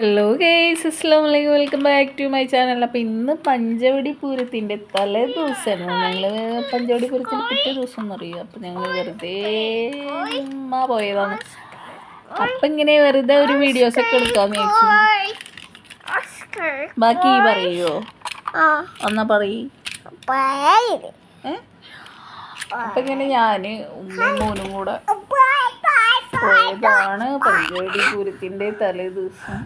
Hello guys അസ്സാം വലൈക്കും welcome back to my channel അപ്പോൾ ഇന്ന് പഞ്ചവടി പൂരത്തിന്റെ തലേ ദിവസമാണ് ഞങ്ങൾ പഞ്ചവടി പൂരത്തിന്റെ പിറ്റേ ദിവസം എന്ന് പറയും അപ്പോൾ ഞങ്ങൾ വെറുതെ ഉമ്മ പോയതാണ്. അപ്പം ഇങ്ങനെ വെറുതെ ഒരു വീഡിയോസൊക്കെ എടുക്കാമെന്ന് ചോദിച്ചു ബാക്കി പറയോ? എന്നാ പറയ്. അപ്പം ഇങ്ങനെ ഞാൻ ഉമ്മയും മോനും കൂടെ പോയതാണ് പഞ്ചവടി പൂരത്തിന്റെ തലേ ദിവസം.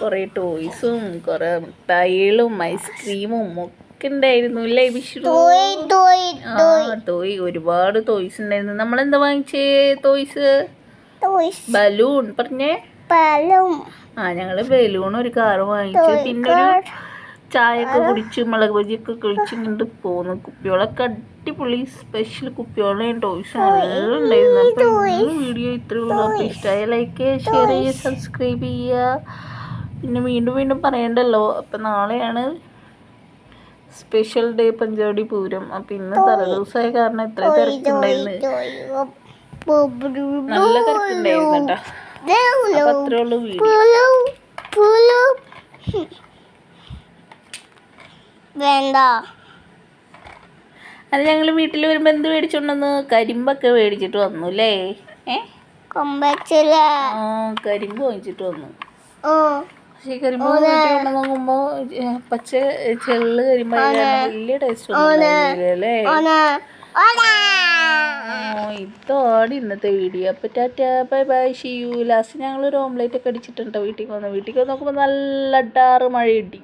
കുറേ ടോയ്സും കുറേ മിഠായികളും ഐസ്ക്രീമും ഒക്കെ ഉണ്ടായിരുന്നു അല്ലേ വിഷു Toy, toy, ആ ടോയ് ഒരുപാട് ടോയ്സ് ഉണ്ടായിരുന്നു. നമ്മളെന്താ വാങ്ങിച്ചേ ടോയ്സ്. ബലൂൺ പറഞ്ഞേ. ആ ഞങ്ങൾ ബലൂൺ ഒരു കാർ വാങ്ങിച്ചു. പിന്നെ ഒരു ചായയൊക്കെ കുടിച്ച് മുളക് ബജിയൊക്കെ കഴിച്ച് ഇങ്ങോട്ട് പോന്നു. കുപ്പികളൊക്കെ അടിപൊളി സ്പെഷ്യൽ കുപ്പികളും ടോയ്സും എല്ലാം ഉണ്ടായിരുന്നു. അപ്പോൾ ഈ വീഡിയോ ഇത്രയേ ഉള്ളൂ. അപ്പോൾ ഇഷ്ടമായ ലൈക്ക് ഷെയർ ചെയ്യുക സബ്സ്ക്രൈബ് ചെയ്യുക. പിന്നെ വീണ്ടും വീണ്ടും പറയണ്ടല്ലോ. അപ്പൊ നാളെയാണ് സ്പെഷ്യൽ ഡേ പഞ്ചാടി പൂരം. അപ്പൊ ഇന്ന് തലേദിവസമായ കാരണം എത്ര തിരക്കുണ്ടായിരുന്നു നല്ല തിരക്കുണ്ടായിരുന്നു കേട്ടോ അപ്പം അത്രേ ഉള്ളൂ വീഡിയോ വേണ്ട. അത് ഞങ്ങൾ വീട്ടിൽ വരുമ്പോൾ എന്ത് മേടിച്ചോണ്ടെന്ന്? കരിമ്പൊക്കെ മേടിച്ചിട്ട് വന്നു അല്ലേ ഏ? ആ കരിമ്പ് വാങ്ങിച്ചിട്ട് വന്നു. പക്ഷേ കരിമ്പ് വീട്ടിൽ കൊണ്ട് പച്ച ചെള്ള് കരിമ്പായ നല്ല വലിയ ടേസ്റ്റ് അല്ലേ ഇതോടെ ഇന്നത്തെ വീഡിയോ. അപ്പൊ tata bye bye see you last ഞങ്ങൾ ഒരു ഓംലേറ്റ് ഒക്കെ അടിച്ചിട്ടുണ്ട് വീട്ടിൽ വന്ന്. വീട്ടിൽ വന്ന് നോക്കുമ്പോൾ നല്ല ഡാറ് മഴ കിട്ടി